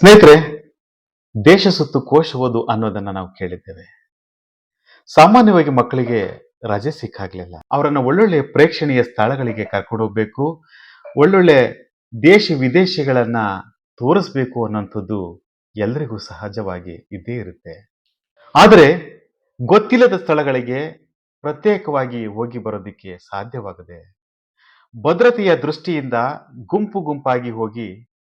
ಸ್ನೇಹಿತರೆ, ದೇಶ ಸುತ್ತು ಕೋಶ ಓದು ಅನ್ನೋದನ್ನ ನಾವು ಕೇಳಿದ್ದೇವೆ. ಸಾಮಾನ್ಯವಾಗಿ ಮಕ್ಕಳಿಗೆ ರಜೆ ಸಿಕ್ಕಾಗ್ಲಿಲ್ಲ. ಅವರನ್ನು ಒಳ್ಳೊಳ್ಳೆ ಪ್ರೇಕ್ಷಣೀಯ ಸ್ಥಳಗಳಿಗೆ ಕರ್ಕೊಂಡು ಹೋಗ್ಬೇಕು, ಒಳ್ಳೊಳ್ಳೆ ದೇಶ ವಿದೇಶಗಳನ್ನ ತೋರಿಸ್ಬೇಕು ಅನ್ನೋಂಥದ್ದು ಎಲ್ರಿಗೂ ಸಹಜವಾಗಿ ಇದ್ದೇ ಇರುತ್ತೆ. ಆದರೆ, ಗೊತ್ತಿಲ್ಲದ ಸ್ಥಳಗಳಿಗೆ ಪ್ರತ್ಯೇಕವಾಗಿ ಹೋಗಿ ಬರೋದಕ್ಕೆ ಸಾಧ್ಯವಾಗದೆ, ಭದ್ರತೆಯ ದೃಷ್ಟಿಯಿಂದ ಗುಂಪು ಗುಂಪಾಗಿ ಹೋಗಿ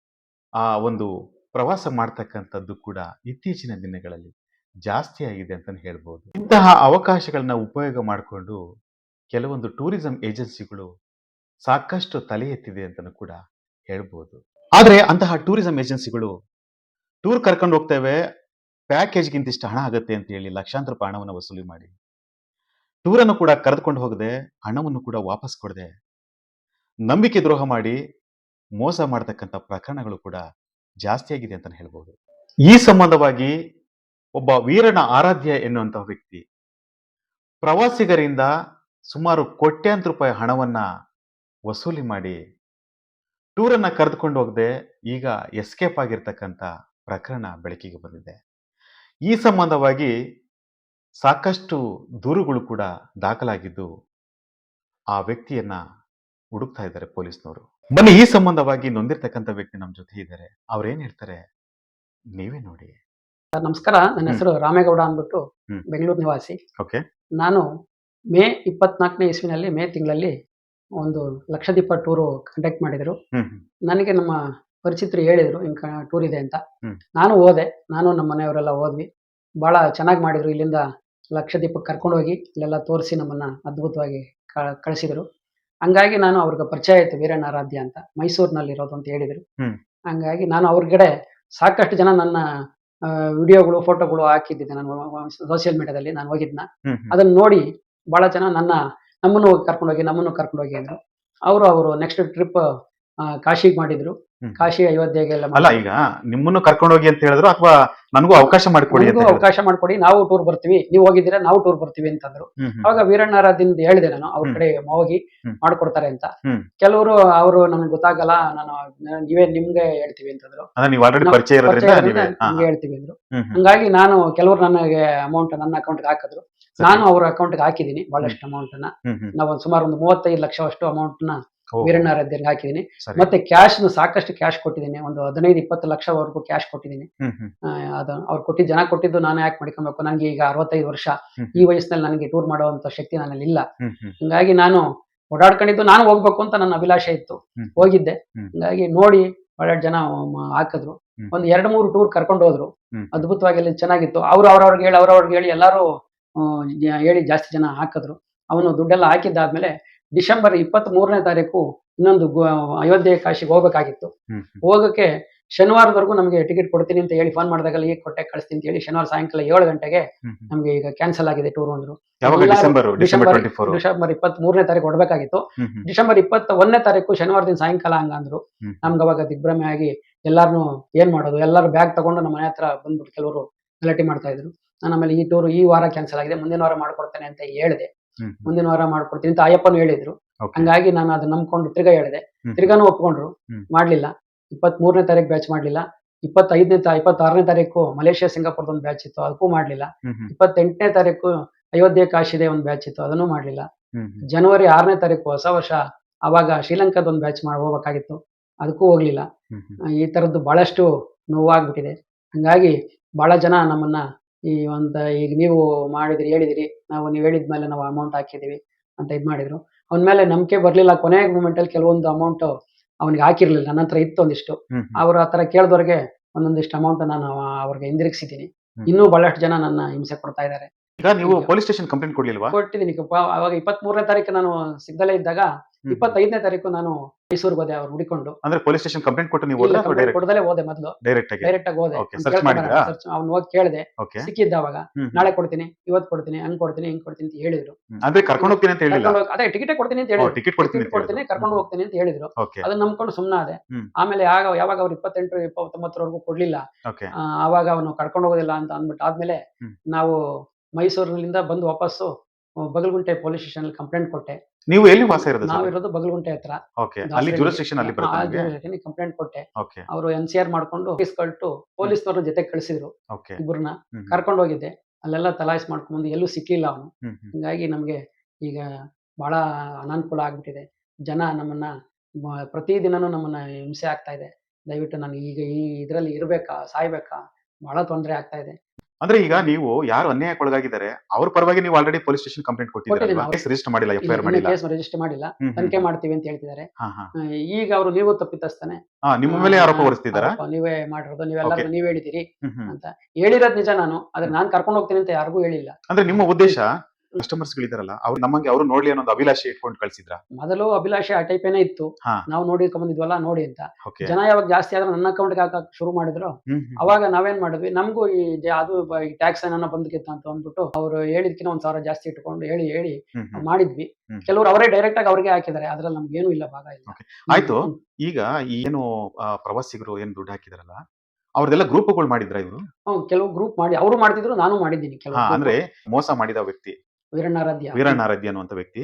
ಆ ಒಂದು ಪ್ರವಾಸ ಮಾಡ್ತಕ್ಕಂಥದ್ದು ಕೂಡ ಇತ್ತೀಚಿನ ದಿನಗಳಲ್ಲಿ ಜಾಸ್ತಿ ಆಗಿದೆ ಅಂತಲೇ ಹೇಳ್ಬೋದು. ಇಂತಹ ಅವಕಾಶಗಳನ್ನ ಉಪಯೋಗ ಮಾಡಿಕೊಂಡು ಕೆಲವೊಂದು ಟೂರಿಸಂ ಏಜೆನ್ಸಿಗಳು ಸಾಕಷ್ಟು ತಲೆ ಎತ್ತಿದೆ ಅಂತಲೂ ಕೂಡ ಹೇಳ್ಬೋದು. ಆದರೆ ಅಂತಹ ಟೂರಿಸಂ ಏಜೆನ್ಸಿಗಳು ಟೂರ್ ಕರ್ಕೊಂಡು ಹೋಗ್ತೇವೆ, ಪ್ಯಾಕೇಜ್ಗಿಂತ ಇಷ್ಟು ಹಣ ಆಗುತ್ತೆ ಅಂತ ಹೇಳಿ ಲಕ್ಷಾಂತರ ರೂಪಾಯಿ ಹಣವನ್ನು ವಸೂಲಿ ಮಾಡಿ, ಟೂರನ್ನು ಕೂಡ ಕರೆದುಕೊಂಡು ಹೋಗದೆ ಹಣವನ್ನು ಕೂಡ ವಾಪಸ್ ಕೊಡದೆ ನಂಬಿಕೆ ದ್ರೋಹ ಮಾಡಿ ಮೋಸ ಮಾಡತಕ್ಕಂಥ ಪ್ರಕರಣಗಳು ಕೂಡ ಜಾಸ್ತಿ ಆಗಿದೆ ಅಂತ ಹೇಳ್ಬೋದು. ಈ ಸಂಬಂಧವಾಗಿ ಒಬ್ಬ ವೀರನ ಆರಾಧ್ಯ ಎನ್ನುವಂತಹ ವ್ಯಕ್ತಿ ಪ್ರವಾಸಿಗರಿಂದ ಸುಮಾರು ಕೋಟ್ಯಾಂತರ ರೂಪಾಯಿ ಹಣವನ್ನ ವಸೂಲಿ ಮಾಡಿ ಟೂರನ್ನು ಕರೆದುಕೊಂಡು ಹೋಗದೆ ಈಗ ಎಸ್ಕೇಪ್ ಆಗಿರ್ತಕ್ಕಂಥ ಪ್ರಕರಣ ಬೆಳಕಿಗೆ ಬಂದಿದೆ. ಈ ಸಂಬಂಧವಾಗಿ ಸಾಕಷ್ಟು ದೂರುಗಳು ಕೂಡ ದಾಖಲಾಗಿದ್ದು ಆ ವ್ಯಕ್ತಿಯನ್ನ ಹುಡುಕ್ತಾ ಇದ್ದಾರೆ ಪೊಲೀಸ್ನವರು. ಬನ್ನಿ ಈ ಸಂಬಂಧವಾಗಿ ನೊಂದಿರ್ತಕ್ಕಂಥ ವ್ಯಕ್ತಿ ನಮ್ಮ ಜೊತೆ ಇದ್ದಾರೆ ಅವ್ರೇನ್ ಇರ್ತಾರೆ ನೀವೇ ನೋಡಿ. ನಮಸ್ಕಾರ. ನನ್ನ ಹೆಸರು ರಾಮೇಗೌಡ ಅಂದ್ಬಿಟ್ಟು. ಬೆಂಗಳೂರು ನಿವಾಸಿ. ಓಕೆ. ನಾನು ಮೇ ಇಪ್ಪತ್ನಾಲ್ಕನೇ ಇಸ್ವಿನಲ್ಲಿ ಮೇ ತಿಂಗಳಲ್ಲಿ ಒಂದು ಲಕ್ಷದೀಪ ಟೂರು ಕಂಡಕ್ಟ್ ಮಾಡಿದ್ರು. ನನಗೆ ನಮ್ಮ ಪರಿಚಿತರು ಹೇಳಿದರು ಹಿಂಗೆ ಟೂರ್ ಇದೆ ಅಂತ. ನಾನು ಹೋದೆ. ನಾನು ನಮ್ಮ ಮನೆಯವರೆಲ್ಲ ಹೋದ್ವಿ. ಬಹಳ ಚೆನ್ನಾಗಿ ಮಾಡಿದ್ರು. ಇಲ್ಲಿಂದ ಲಕ್ಷದೀಪಕ್ಕೆ ಕರ್ಕೊಂಡೋಗಿ ಇಲ್ಲೆಲ್ಲ ತೋರಿಸಿ ನಮ್ಮನ್ನ ಅದ್ಭುತವಾಗಿ ಕಳಿಸಿದರು. ಹಂಗಾಗಿ ನಾನು ಅವ್ರಿಗೆ ಪರಿಚಯ ಆಯ್ತು ವೀರಣ್ಣ ಆರಾಧ್ಯ ಅಂತ ಮೈಸೂರಿನಲ್ಲಿ ಇರೋದು ಅಂತ ಹೇಳಿದ್ರು. ಹಂಗಾಗಿ ನಾನು ಅವ್ರಗಡೆ ಸಾಕಷ್ಟು ಜನ ನನ್ನ ವಿಡಿಯೋಗಳು ಫೋಟೋಗಳು ಹಾಕಿದ್ದೆ ನಾನು ಸೋಷಿಯಲ್ ಮೀಡಿಯಾದಲ್ಲಿ ನಾನು ಹೋಗಿದ್ನ. ಅದನ್ನ ನೋಡಿ ಬಹಳ ಜನ ನನ್ನ ನಮ್ಮನ್ನು ಕರ್ಕೊಂಡೋಗಿ ನಮ್ಮನ್ನು ಕರ್ಕೊಂಡೋಗಿ ಅಂದ್ರು. ಅವರು ಅವರು ನೆಕ್ಸ್ಟ್ ಟ್ರಿಪ್ ಕಾಶಿಗೆ ಮಾಡಿದ್ರು. ಕಾಶಿ ಅಯೋಧ್ಯೆಗೆಲ್ಲ ಅಲ್ಲ ಈಗ ನಿಮ್ಮನ್ನು ಕರ್ಕೊಂಡು ಹೋಗಿ ಅಂತ ಹೇಳಿದ್ರು ಅಥವಾ ನನಗೂ ಅವಕಾಶ ಮಾಡಿಕೊಡಿ. ಅವಕಾಶ ಮಾಡಿಕೊಡಿ ನಾವು ಟೂರ್ ಬರ್ತೀವಿ ನೀವು ಹೋಗಿದ್ದೀರಾ ನಾವು ಟೂರ್ ಬರ್ತೀವಿ ಅಂತಂದ್ರು. ಅವಾಗ ವೀರಣ್ಣಾರಾದಿಂದ ಹೇಳಿದೆ ನಾನು ಅವ್ರ. ಕಡೆ ಹೋಗಿ. ಮಾಡ್ಕೊಡ್ತಾರೆ ಅಂತ. ಕೆಲವರು ಅವರು ನಮ್ಗೆ ಗೊತ್ತಾಗಲ್ಲ ನಾನು ನೀವೇ ನಿಮ್ಗೆ ಹೇಳ್ತೀವಿ ಅಂತಂದ್ರು. ಹೇಳ್ತೀವಿ ಅಂದ್ರು. ಹಂಗಾಗಿ ನಾನು ಕೆಲವರು ನನಗೆ ಅಮೌಂಟ್ ನನ್ನ ಅಕೌಂಟ್ಗೆ ಹಾಕಿದ್ರು. ಸರಿ. ನಾನು ಅವ್ರ ಅಕೌಂಟ್ಗೆ ಹಾಕಿದ್ದೀನಿ ಬಹಳಷ್ಟು ಅಮೌಂಟ್ ಅನ್ನ. ನಾವು ಸುಮಾರು ಒಂದು ಮೂವತ್ತೈದು ಲಕ್ಷ ಅಷ್ಟು ಅಮೌಂಟ್ನ ವೀರಣ್ಣ ಹಾಕಿದೀನಿ ಹಾಕಿದ್ದೀನಿ. ಮತ್ತೆ ಕ್ಯಾಶ್ ಸಾಕಷ್ಟು ಕ್ಯಾಶ್ ಕೊಟ್ಟಿದ್ದೀನಿ. ಒಂದು ಹದಿನೈದು ಇಪ್ಪತ್ತು ಲಕ್ಷವರೆಗೂ ಕ್ಯಾಶ್ ಕೊಟ್ಟಿದ್ದೀನಿ. ಅದು ಅವ್ರು ಕೊಟ್ಟಿದ್ದು ಜನ ಕೊಟ್ಟಿದ್ದು ನಾನು ಯಾಕೆ ಮಾಡ್ಕೊಬೇಕು? ನನಗೆ ಈಗ ಅರವತ್ತೈದು ವರ್ಷ. ಈ ವಯಸ್ಸಿನಲ್ಲಿ ನನಗೆ ಟೂರ್ ಮಾಡುವಂತ ಶಕ್ತಿ ನನ್ನಲ್ಲಿ ಇಲ್ಲ. ಹಿಂಗಾಗಿ ನಾನು ಓಡಾಡ್ಕೊಂಡಿದ್ದು ನಾನು ಹೋಗ್ಬೇಕು ಅಂತ ನನ್ನ ಅಭಿಲಾಷೆ ಇತ್ತು. ಹೋಗಿದ್ದೆ. ಹಿಂಗಾಗಿ ನೋಡಿ ಬಹಳ ಜನ ಹಾಕಿದ್ರು. ಒಂದ್ ಎರಡು ಮೂರು ಟೂರ್ ಕರ್ಕೊಂಡು ಹೋದ್ರು. ಅದ್ಭುತವಾಗಿ ಅಲ್ಲಿ ಚೆನ್ನಾಗಿತ್ತು. ಅವ್ರು ಅವ್ರವ್ರಿಗೆ ಹೇಳಿ ಅವ್ರವ್ರಿಗೆ ಹೇಳಿ ಎಲ್ಲಾರು ಹೇಳಿ ಜಾಸ್ತಿ ಜನ ಹಾಕಿದ್ರು. ಅವನು ದುಡ್ಡೆಲ್ಲ ಹಾಕಿದ್ದಾದ್ಮೇಲೆ ಡಿಸೆಂಬರ್ ಇಪ್ಪತ್ತ್ ಮೂರನೇ ತಾರೀಕು ಇನ್ನೊಂದು ಅಯೋಧ್ಯೆ ಕಾಶಿಗೆ ಹೋಗ್ಬೇಕಾಗಿತ್ತು. ಹೋಗಕ್ಕೆ ಶನಿವಾರದವರೆಗೂ ನಮಗೆ ಟಿಕೆಟ್ ಕೊಡ್ತೀನಿ ಅಂತ ಹೇಳಿ ಫೋನ್ ಮಾಡಿದಾಗ ಈಗ ಕೊಟ್ಟೆ ಕಳಿಸ್ತೀನಿ ಅಂತ ಹೇಳಿ ಶನಿವಾರ ಸಾಯಂಕಾಲ ಏಳು ಗಂಟೆಗೆ. ನಮ್ಗೆ ಈಗ ಕ್ಯಾನ್ಸಲ್ ಆಗಿದೆ ಟೂರ್ ಅಂದ್ರು. ಡಿಸೆಂಬರ್ ಇಪ್ಪತ್ತ್ ಮೂರನೇ ತಾರೀಕು ಹ್ಮ್ ಡಿಸೆಂಬರ್ ಇಪ್ಪತ್ತ ಒಂದನೇ ತಾರೀಕು ಶನಿವಾರ ದಿನ ಸಾಯಂಕಾಲ ಹಂಗಂದ್ರು. ನಮ್ಗೆ ಅವಾಗ ದಿಗ್ಭ್ರಮೆ ಆಗಿ ಎಲ್ಲಾರನು ಏನ್ ಮಾಡೋದು ಎಲ್ಲರೂ ಬ್ಯಾಗ್ ತಗೊಂಡು ನಮ್ಮ ಮನೆ ಹತ್ರ ಬಂದ್ಬಿಟ್ಟು ಕೆಲವರು ಗಲಾಟೆ ಮಾಡ್ತಾ ಇದ್ರು. ನಾನು ಆಮೇಲೆ ಈ ಟೂರ್ ಈ ವಾರ ಕ್ಯಾನ್ಸಲ್ ಆಗಿದೆ ಮುಂದಿನ ವಾರ ಮಾಡ್ಕೊಡ್ತೇನೆ ಅಂತ ಹೇಳಿದೆ. ಮುಂದಿನ ವಾರ ಮಾಡ್ಕೊಡ್ತೀನಿ ಅಂತ ಅಯ್ಯಪ್ಪನು ಹೇಳಿದ್ರು. ಹಂಗಾಗಿ ನಾನು ಅದನ್ನ ನಂಬ್ಕೊಂಡು ತಿರ್ಗಾ ಹೇಳಿದೆ. ತಿರ್ಗಾನು ಒಪ್ಕೊಂಡ್ರು. ಮಾಡ್ಲಿಲ್ಲ. ಇಪ್ಪತ್ತ್ ಮೂರನೇ ತಾರೀಕು ಬ್ಯಾಚ್ ಮಾಡ್ಲಿಲ್ಲ. ಇಪ್ಪತ್ತೈದನೇ ತಾ ಇಪ್ಪತ್ತಾರನೇ ತಾರೀಕು ಮಲೇಷಿಯಾ ಸಿಂಗಾಪುರದ ಒಂದು ಬ್ಯಾಚ್ ಇತ್ತು. ಅದಕ್ಕೂ ಮಾಡ್ಲಿಲ್ಲ. ಇಪ್ಪತ್ತೆಂಟನೇ ತಾರೀಕು ಅಯೋಧ್ಯೆ ಕಾಶಿದೆ ಒಂದು ಬ್ಯಾಚ್ ಇತ್ತು. ಅದನ್ನು ಮಾಡ್ಲಿಲ್ಲ. ಜನವರಿ ಆರನೇ ತಾರೀಕು ಹೊಸ ವರ್ಷ ಅವಾಗ ಶ್ರೀಲಂಕಾದ ಒಂದು ಬ್ಯಾಚ್ ಮಾಡಿ ಹೋಗ್ಬೇಕಾಗಿತ್ತು. ಅದಕ್ಕೂ ಹೋಗ್ಲಿಲ್ಲ. ಈ ತರದ್ದು ಬಹಳಷ್ಟು ನೋವಾಗ್ಬಿಟ್ಟಿದೆ. ಹಂಗಾಗಿ ಬಹಳ ಜನ ನಮ್ಮನ್ನ ಈ ಒಂದು ಈಗ ನೀವು ಮಾಡಿದ್ರಿ ಹೇಳಿದಿರಿ ನಾವು ನೀವು ಹೇಳಿದ್ಮೇಲೆ ನಾವು ಅಮೌಂಟ್ ಹಾಕಿದೀವಿ ಅಂತ ಇದು ಮಾಡಿದ್ರು. ಅವನ ಮೇಲೆ ನಂಬಿಕೆ ಬರ್ಲಿಲ್ಲ. ಕೊನೆ ಮೂಮೆಂಟ್ ಅಲ್ಲಿ ಕೆಲವೊಂದು ಅಮೌಂಟ್ ಅವನಿಗೆ ಹಾಕಿರ್ಲಿಲ್ಲ. ನನ್ನ ಹತ್ರ ಇತ್ತು ಒಂದಿಷ್ಟು ಅವ್ರು ಆ ತರ ಕೇಳಿದವ್ರಿಗೆ ಒಂದೊಂದಿಷ್ಟು ಅಮೌಂಟ್ ನಾನು ಅವ್ರಿಗೆ ಹಿಂದಿರುಗಿಸಿದ್ದೀನಿ. ಇನ್ನೂ ಬಹಳಷ್ಟು ಜನ ನನ್ನ ಹಿಂಸೆ ಕೊಡ್ತಾ ಇದ್ದಾರೆ. ಈಗ ನೀವು ಪೊಲೀಸ್ ಸ್ಟೇಷನ್ ಕಂಪ್ಲೇಂಟ್ ಕೊಡ್ಲಿಲ್ವಾ? ಕೊಟ್ಟಿದ್ದೀನಿ. ಅವಾಗ ಇಪ್ಪತ್ತ್ ಮೂರನೇ ತಾರೀಕು ನಾನು ಸಿಗ್ದಲೇ ಇದ್ದಾಗ. ಇಪ್ಪತ್ತೈದನೇ ತಾರೀಕು ನಾನು ಮೈಸೂರಿಗೆ ಹೋದೆ ಅವ್ರು ಹುಡಿಕೊಂಡು. ಅಂದ್ರೆ ಪೊಲೀಸ್ ಸ್ಟೇಷನ್ ಕಂಪ್ಲೇಂಟ್ ಕೊಟ್ಟು ನೀವು ಕೊಡದಲ್ಲೇ ಹೋದೆ ಮೊದಲು. ಡೈರೆಕ್ಟ್ ಆಗಿ? ಡೈರೆಕ್ಟ್ ಆಗಿ ಹೋದೆ? ಅವ್ನು ಹೋಗಿ ಕೇಳಿದೆ. ಸಿಕ್ಕಿದ್ದ ಅವಾಗ. ನಾಳೆ ಕೊಡ್ತೀನಿ ಇವತ್ತು ಕೊಡ್ತೀನಿ ಹಂಗ್ ಕೊಡ್ತೀನಿ ಹಿಂಗ್ ಕೊಡ್ತೀನಿ ಅಂತ ಹೇಳಿದ್ರು. ಅಂದ್ರೆ ಕರ್ಕೊಂಡು ಹೋಗ್ತೀನಿ ಅಂತ ಹೇಳಿಲ್ಲ? ಕರ್ಕೊಂಡು ಅದೇ ಟಿಕೆಟ್ ಕೊಡ್ತೀನಿ ಅಂತ ಹೇಳಿ ಟಿಕೆಟ್ ಕೊಡ್ತೀನಿ ಟಿಕೆಟ್ ಕೊಡ್ತೀನಿ ಕರ್ಕೊಂಡು ಹೋಗ್ತೀನಿ ಅಂತ ಹೇಳಿದ್ರು. ಅದನ್ನ ನಂಬ್ಕೊಂಡು ಸುಮ್ಮನಾದೆ ಅದೇ ಆಮೇಲೆ ಯಾವಾಗ ಯಾವಾಗ ಅವ್ರು ಇಪ್ಪತ್ತೆಂಟು ಇಪ್ಪತ್ತೊಂಬತ್ತರವರೆಗೂ ಕೊಡ್ಲಿಲ್ಲ ಅವಾಗ ಅವನು ಕರ್ಕೊಂಡು ಹೋಗೋದಿಲ್ಲ ಅಂತ ಅಂದ್ಬಿಟ್ಟು ಆದ್ಮೇಲೆ ನಾವು ಮೈಸೂರಿನಿಂದ ಬಂದು ವಾಪಸ್ಸು ಬಗಲಗುಂಟೆ ಪೊಲೀಸ್ ಸ್ಟೇಷನ್ ಅಲ್ಲಿ ಕಂಪ್ಲೇಂಟ್ ಕೊಟ್ಟೆ. ನೀವು ಎಲ್ಲಿ ವಾಸ ಇರೋದು ನಾವಿರೋದು ಬಗಲಗುಂಟೆ ಹತ್ರ. ಓಕೆ. ಅಲ್ಲಿ ಜೂರಿಸ್ಟಿಕ್ಷನ್ ಅಲ್ಲಿ ಬರುತ್ತೆ ನಿಮಗೆ? ಕಂಪ್ಲೇಂಟ್ ಕೊಟ್ಟೆ. ಓಕೆ. ಅವರು ಎನ್ ಸಿ ಆರ್ ಮಾಡ್ಕೊಂಡು ಕೇಸ್ ಕಳ್ಟು ಪೊಲೀಸ್ನವ್ರ ಜೊತೆ ಕಳಿಸಿದ್ರು. ಓಕೆ. ಇಬ್ಬರನ್ನ ಹ್ಮ್ ಕರ್ಕೊಂಡು ಹೋಗಿದ್ದೆ. ಅಲ್ಲೆಲ್ಲ ತಲಾಯಿಸ್ ಮಾಡ್ಕೊಂಡ್ಬಂದು ಎಲ್ಲೂ ಸಿಕ್ಕಿಲ್ಲ ಅವನು. ಹ್ಮ್ ಹ್ಮ್. ಹಿಂಗಾಗಿ ನಮಗೆ ಈಗ ಬಹಳ ಅನಾನುಕೂಲ ಆಗ್ಬಿಟ್ಟಿದೆ. ಜನ ನಮ್ಮನ್ನ ಮ- ಪ್ರತಿದಿನನೂ ನಮ್ಮನ್ನ ಹಿಂಸೆ ಆಗ್ತಾ ಇದೆ. ದಯವಿಟ್ಟು ನಾನು ಈಗ ಈ ಇದರಲ್ಲಿ ಇರ್ಬೇಕಾ ಸಾಯ್ಬೇಕಾ? ಬಹಳ ತೊಂದರೆ ಆಗ್ತಾ ಇದೆ. ಅಂದ್ರೆ ಈಗ ನೀವು ಯಾರು ಅನ್ಯಾಯಕ್ಕೊಳಗಾಗಿದ್ದಾರೆ ಅವ್ರ ಪರವಾಗಿ ನೀವು ಆಲ್ರೆಡಿ ಪೊಲೀಸ್ ಸ್ಟೇಷನ್ ಕಂಪ್ಲೇಂಟ್ ಕೊಟ್ಟಿದ್ದೀರಾ ಕೇಸ್ ರಿಜಿಸ್ಟರ್ ಮಾಡಿಲ್ಲ ಎಫ್ ಮಾಡಿಲ್ಲ. ಕೇಸ್ ರಿಜಿಸ್ಟರ್ ಮಾಡಿಲ್ಲ. ತನಿಖೆ ಮಾಡ್ತೀವಿ ಅಂತ ಹೇಳ್ತಿದ್ದಾರೆ. ಈಗ ಅವರು ನೀವು ತಪ್ಪಿತಸ್ತಾನೆ ನಿಮ್ಮ ಮೇಲೆ ಆರೋಪ ಹೊರಿಸ್ತಿದ್ದಾರಾ? ನೀವೇ ಮಾಡಿರೋದು ನೀವೆಲ್ಲ. ನೀವ್ ಹೇಳಿದಿರಿ. ಅಂತ. ಹೇಳಿರೋದ್ ನಿಜ ನಾನು ಆದ್ರೆ ನಾನ್ ಕರ್ಕೊಂಡು ಹೋಗ್ತೀನಿ ಅಂತ ಯಾರಿಗೂ ಹೇಳಿಲ್ಲ. ಅಂದ್ರೆ ನಿಮ್ಮ ಉದ್ದೇಶ ಕಸ್ಟಮರ್ಸ್ ಗಳಿದಾರಲ್ಲ ಅವ್ರು ನಮಗೆ ಅವರು ನೋಡ್ಲಿ ಅನ್ನೋ ಒಂದು ಅಭಿಲಾಷೆ ಇಟ್ಕೊಂಡು ಕಳ್ಸಿದ್ರ? ಮೊದಲು ಅಭಿಲಾಷೆ ಆ ಟೈಪ್ ಏನೇ ಇತ್ತು. ಹಾ. ನಾವು ಬಂದಿದ್ವಲ್ಲ ನೋಡಿ ಅಂತ. ಓಕೆ ಜನ ಯಾವಾಗ ಜಾಸ್ತಿ ಆದ್ರೆ ನನ್ನ ಅಕೌಂಟ್ಗೆ ಹಾಕಕ್ ಶುರು ಮಾಡಿದ್ರು ಅವಾಗ ನಾವೇನ್ ಮಾಡಿದ್ವಿ ನಮಗೂ ಈ ಜ- ಅದು ಈ ಟ್ಯಾಕ್ಸ್ ಏನನ್ನ ಬಂದಕ್ಕಿತ್ತು ಅಂತ ಅಂದ್ಬಿಟ್ಟು ಅವ್ರು ಹೇಳಿದ್ಕಿನ ಒಂದ್ ಸಾವಿರ ಜಾಸ್ತಿ ಇಟ್ಕೊಂಡು ಹೇಳಿ ಹೇಳಿ ಮಾಡಿದ್ವಿ. ಹ್ಮ್. ಕೆಲವರು ಅವರೇ ಡೈರೆಕ್ಟ್ ಆಗಿ ಅವ್ರಿಗೆ ಹಾಕಿದ್ದಾರೆ ಅದ್ರಲ್ಲಿ ನಮ್ಗೆ ಏನು ಇಲ್ಲ ಭಾಗ ಇಲ್ಲ. Okay. ಆಯ್ತು. ಈಗ ಏನು ಆ, ಪ್ರವಾಸಿಗರು ಏನ್ ದುಡ್ಡು ಹಾಕಿದಾರಲ್ಲ ಅವ್ರದೆಲ್ಲ ಗ್ರೂಪ್ಗಳು ಮಾಡಿದ್ರ ಇವರು? ಹ್ಮ್, ಕೆಲವು ಗ್ರೂಪ್ ಮಾಡಿ ಅವರು ಮಾಡ್ತಿದ್ರು ನಾನು ಮಾಡಿದ್ದೀನಿ ಕೆಲವು ಹಾ group. ಅಂದ್ರೆ ಮೋಸ ಮಾಡಿದ ವ್ಯಕ್ತಿ. ವೀರಣ್ಣಾರಾಧ್ಯ ವೀರಣ್ಣ ಆರಾಧ್ಯ ಅನ್ನುವಂತ ವ್ಯಕ್ತಿ.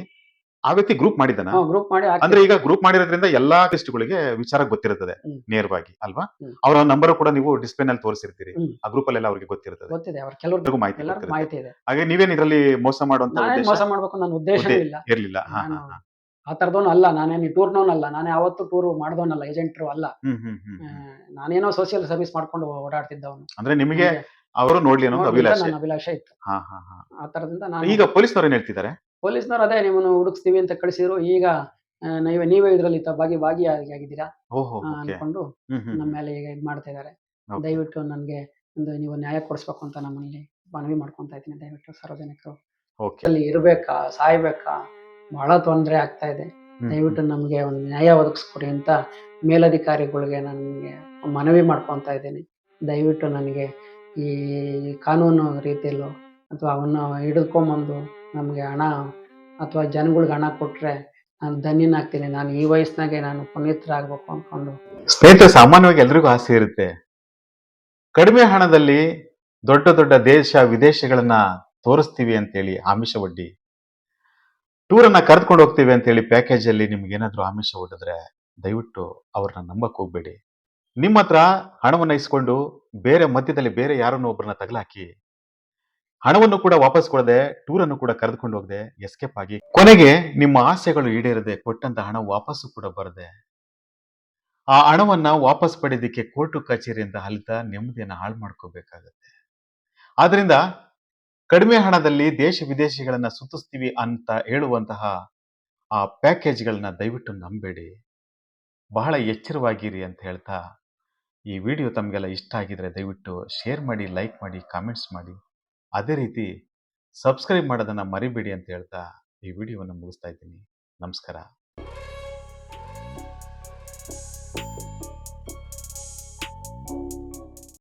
ಆ ವ್ಯಕ್ತಿ ಗ್ರೂಪ್ ಮಾಡಿದ್ದಾನ? ಗ್ರೂಪ್ ಮಾಡಿ ಅಂದ್ರೆ ಈಗ ಗ್ರೂಪ್ ಮಾಡಿರೋದ್ರಿಂದ ಎಲ್ಲಾ ಗಳಿಗೆ ವಿಚಾರ ಗೊತ್ತಿರುತ್ತದೆ ನೇರವಾಗಿ ಅಲ್ವಾ. ಅವರ ನಂಬರ್ ಕೂಡ ನೀವು ಡಿಸ್ಪ್ಲೇ ನಲ್ಲಿ ತೋರಿಸಿರ್ತೀರಿ. ಆ ಗ್ರೂಪ್ ಅಲ್ಲೆಲ್ಲ ಅವ್ರಿಗೆ ಗೊತ್ತಿರುತ್ತದೆ ಗೊತ್ತಿದೆ ಅವ್ರ ಕೆಲವರಿಗೂ ಎಲ್ರಿಗೂ ಮಾಹಿತಿ ಇದೆ. ಹಾಗೆ ನೀವೇನ್ ಇದರಲ್ಲಿ ಮೋಸ ಮಾಡುವಂತ ಮೋಸ ಮಾಡ್ಬೇಕು ನನ್ನ ಉದ್ದೇಶ ಇರಲಿಲ್ಲ. ಆ ತರದವನು ಅಲ್ಲ ನಾನೇನು ಟೂರ್ನವನಲ್ಲ ನಾನೇ ಯಾವತ್ತೂ ಟೂರ್ ಮಾಡಿದವನಲ್ಲ ಏಜೆಂಟ್ರು ಅಲ್ಲ. ನಾನೇನೋ ಸೋಷಿಯಲ್ ಸರ್ವಿಸ್ ಮಾಡ್ಕೊಂಡು ಓಡಾಡ್ತಿದ್ದವನು. ಅಂದ್ರೆ ನಿಮಗೆ ಅವರು ನೋಡ್ಲಿ ಅನ್ನೋದು ನೋಡ್ಲಿಲ್ಲ, ಅಭಿಲಾಷೆ. ನನ್ನ ಅಭಿಲಾಷೆ ಇತ್ತು. ಹಾ ಹಾ ಹಾ. ಆ ತರದಿಂದ ನಾನು ಈಗ ಪೊಲೀಸ್ನವ್ರು ಏನ್ ಹೇಳ್ತಿದ್ದಾರೆ? ಪೊಲೀಸ್ನವ್ರು ಅದೇ ನಿಮ್ಮನ್ನು ಹುಡುಕ್ಸ್ತೀವಿ ಅಂತ ಕಳಿಸಿದ್ರು. ಈಗ ಆ, ನೀವೇ ನೀವೇ ಇದರಲ್ಲಿ ಭಾಗಿ ಭಾಗಿಯಾಗಿದ್ದೀರಾ ಓಹೋ ಆ, ಓಕೆ ಅನ್ಕೊಂಡು ಹ್ಮ್ ಹ್ಮ್. ನಮ್ಮ ಮೇಲೆ ಈಗ ಇದು ಮಾಡ್ತಾ ಇದ್ದಾರೆ. Okay. ದಯವಿಟ್ಟು ನನಗೆ ಒಂದು ನೀವು ನ್ಯಾಯ ಕೊಡಿಸ್ಬೇಕು ಅಂತ ನಮ್ಮಲ್ಲಿ ಮನವಿ ಮಾಡ್ಕೊಂತ ಇದ್ದೀನಿ. ದಯವಿಟ್ಟು ಸಾರ್ವಜನಿಕರು ಓಕೆ. ಅಲ್ಲಿ ಇರ್ಬೇಕಾ ಸಾಯ್ಬೇಕಾ? ಬಹಳ ತೊಂದರೆ ಆಗ್ತಾ ಇದೆ. ದಯವಿಟ್ಟು ನಮಗೆ ಒಂದು ನ್ಯಾಯ ಒದಗಿಸ್ಕೊಡಿ ಅಂತ ಮೇಲಧಿಕಾರಿಗಳಿಗೆ ನನಗೆ ಮನವಿ ಮಾಡ್ಕೊತಾ ಇದ್ದೀನಿ. ದಯವಿಟ್ಟು ನನಗೆ ಈ ಕಾನೂನು ರೀತಿಯಲ್ಲೋ ಅಥವಾ ಅವನ್ನ ಹಿಡಿದುಕೊಂಬಂದು ನಮಗೆ ಹಣ ಅಥವಾ ಜನಗಳಿಗೆ ಹಣ ಕೊಟ್ಟರೆ ನಾನು ಧನ್ಯನಾಗ್ತೀನಿ ನಾನು ಈ ವಯಸ್ಸಿನಾಗೆ ನಾನು ಪುನೀತರಾಗಬೇಕು ಅಂದ್ಕೊಂಡು ಸ್ನೇಹಿತರೆ, ಸಾಮಾನ್ಯವಾಗಿ ಎಲ್ರಿಗೂ ಆಸೆ ಇರುತ್ತೆ. ಕಡಿಮೆ ಹಣದಲ್ಲಿ ದೊಡ್ಡ ದೊಡ್ಡ ದೇಶ ವಿದೇಶಗಳನ್ನ ತೋರಿಸ್ತೀವಿ ಅಂತೇಳಿ ಆಮಿಷ ಒಡ್ಡಿ. ಟೂರ್ ಅನ್ನ ಕರೆದುಕೊಂಡು ಹೋಗ್ತೀವಿ ಅಂತೇಳಿ ಪ್ಯಾಕೇಜ್ ಅಲ್ಲಿ ನಿಮ್ಗೆ ಏನಾದರೂ ಆಮಿಷ ಒಡ್ಡಿದ್ರೆ ದಯವಿಟ್ಟು ಅವ್ರನ್ನ ನಂಬಕ್ ಹೋಗ್ಬೇಡಿ. ನಿಮ್ಮ ಹತ್ರ ಹಣವನ್ನ ಇಸ್ಕೊಂಡು ಬೇರೆ ಮಧ್ಯದಲ್ಲಿ ಬೇರೆ ಯಾರನ್ನೋ ಒಬ್ಬರನ್ನ ತಗಲಾಕಿ, ಹಣವನ್ನು ಕೂಡ ವಾಪಸ್ ಕೊಡದೆ ಟೂರ್ ಅನ್ನು ಕೂಡ ಕರೆದುಕೊಂಡು ಹೋಗದೆ ಎಸ್ಕೇಪ್ ಆಗಿ, ಕೊನೆಗೆ ನಿಮ್ಮ ಆಸೆಗಳು ಈಡೇರದೆ ಕೊಟ್ಟಂತ ಹಣ ವಾಪಸ್ಸು ಕೂಡ ಬರದೆ, ಆ ಹಣವನ್ನ ವಾಪಸ್ ಪಡೆಯೋದಕ್ಕೆ ಕೋರ್ಟು ಕಚೇರಿಯಿಂದ ಹಲಿತ ನೆಮ್ಮದಿಯನ್ನು ಹಾಳು ಮಾಡ್ಕೋಬೇಕಾಗತ್ತೆ. ಆದ್ರಿಂದ ಕಡಿಮೆ ಹಣದಲ್ಲಿ ದೇಶ ವಿದೇಶಗಳನ್ನ ಸುತ್ತಿಸ್ತೀವಿ ಅಂತ ಹೇಳುವಂತಹ ಆ ಪ್ಯಾಕೇಜ್ಗಳನ್ನ ದಯವಿಟ್ಟು ನಂಬೇಡಿ. ಬಹಳ ಎಚ್ಚರವಾಗಿರಿ ಅಂತ ಹೇಳ್ತಾ ಈ ವಿಡಿಯೋ ತಮಗೆಲ್ಲ ಇಷ್ಟ ಆಗಿದ್ರೆ ದಯವಿಟ್ಟು ಶೇರ್ ಮಾಡಿ, ಲೈಕ್ ಮಾಡಿ ಕಾಮೆಂಟ್ಸ್ ಮಾಡಿ. ಅದೇ ರೀತಿ ಸಬ್ಸ್ಕ್ರೈಬ್ ಮಾಡೋದನ್ನು ಮರಿಬೇಡಿ ಅಂತ ಹೇಳ್ತಾ ಈ ವಿಡಿಯೋವನ್ನು ಮುಗಿಸ್ತಾ ಇದ್ದೀನಿ. ನಮಸ್ಕಾರ.